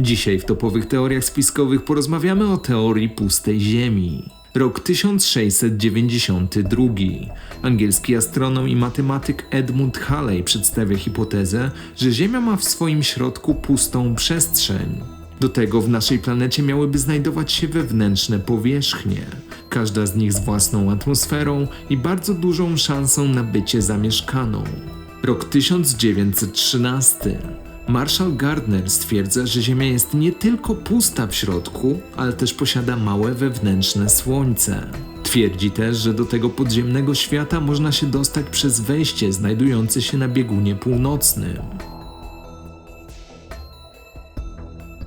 Dzisiaj w topowych teoriach spiskowych porozmawiamy o teorii pustej Ziemi. Rok 1692. Angielski astronom i matematyk Edmund Halley przedstawia hipotezę, że Ziemia ma w swoim środku pustą przestrzeń. Do tego w naszej planecie miałyby znajdować się wewnętrzne powierzchnie, każda z nich z własną atmosferą i bardzo dużą szansą na bycie zamieszkaną. Rok 1913. Marshall Gardner stwierdza, że Ziemia jest nie tylko pusta w środku, ale też posiada małe wewnętrzne słońce. Twierdzi też, że do tego podziemnego świata można się dostać przez wejście znajdujące się na biegunie północnym.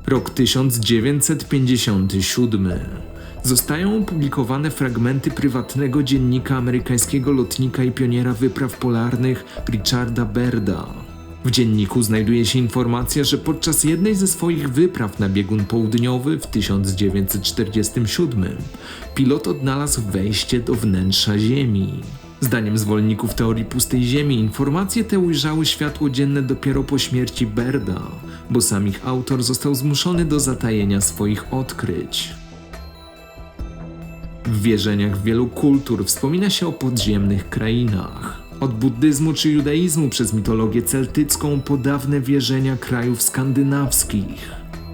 Rok 1957. Zostają opublikowane fragmenty prywatnego dziennika amerykańskiego lotnika i pioniera wypraw polarnych Richarda Berda. W dzienniku znajduje się informacja, że podczas jednej ze swoich wypraw na biegun południowy w 1947 pilot odnalazł wejście do wnętrza Ziemi. Zdaniem zwolenników teorii pustej Ziemi informacje te ujrzały światło dzienne dopiero po śmierci Berda, bo sam ich autor został zmuszony do zatajenia swoich odkryć. W wierzeniach wielu kultur wspomina się o podziemnych krainach. Od buddyzmu czy judaizmu przez mitologię celtycką po dawne wierzenia krajów skandynawskich.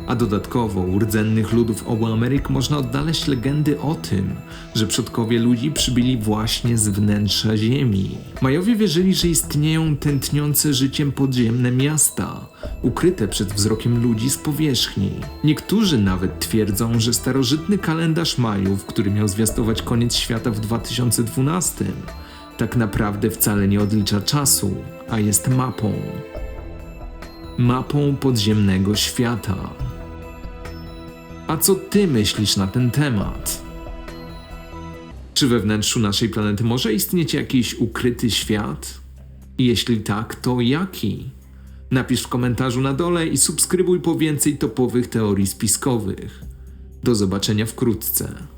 A dodatkowo u rdzennych ludów obu Ameryk można odnaleźć legendy o tym, że przodkowie ludzi przybyli właśnie z wnętrza Ziemi. Majowie wierzyli, że istnieją tętniące życiem podziemne miasta, ukryte przed wzrokiem ludzi z powierzchni. Niektórzy nawet twierdzą, że starożytny kalendarz Majów, który miał zwiastować koniec świata w 2012, tak naprawdę wcale nie odlicza czasu, a jest mapą. Mapą podziemnego świata. A co ty myślisz na ten temat? Czy we wnętrzu naszej planety może istnieć jakiś ukryty świat? Jeśli tak, to jaki? Napisz w komentarzu na dole i subskrybuj po więcej topowych teorii spiskowych. Do zobaczenia wkrótce.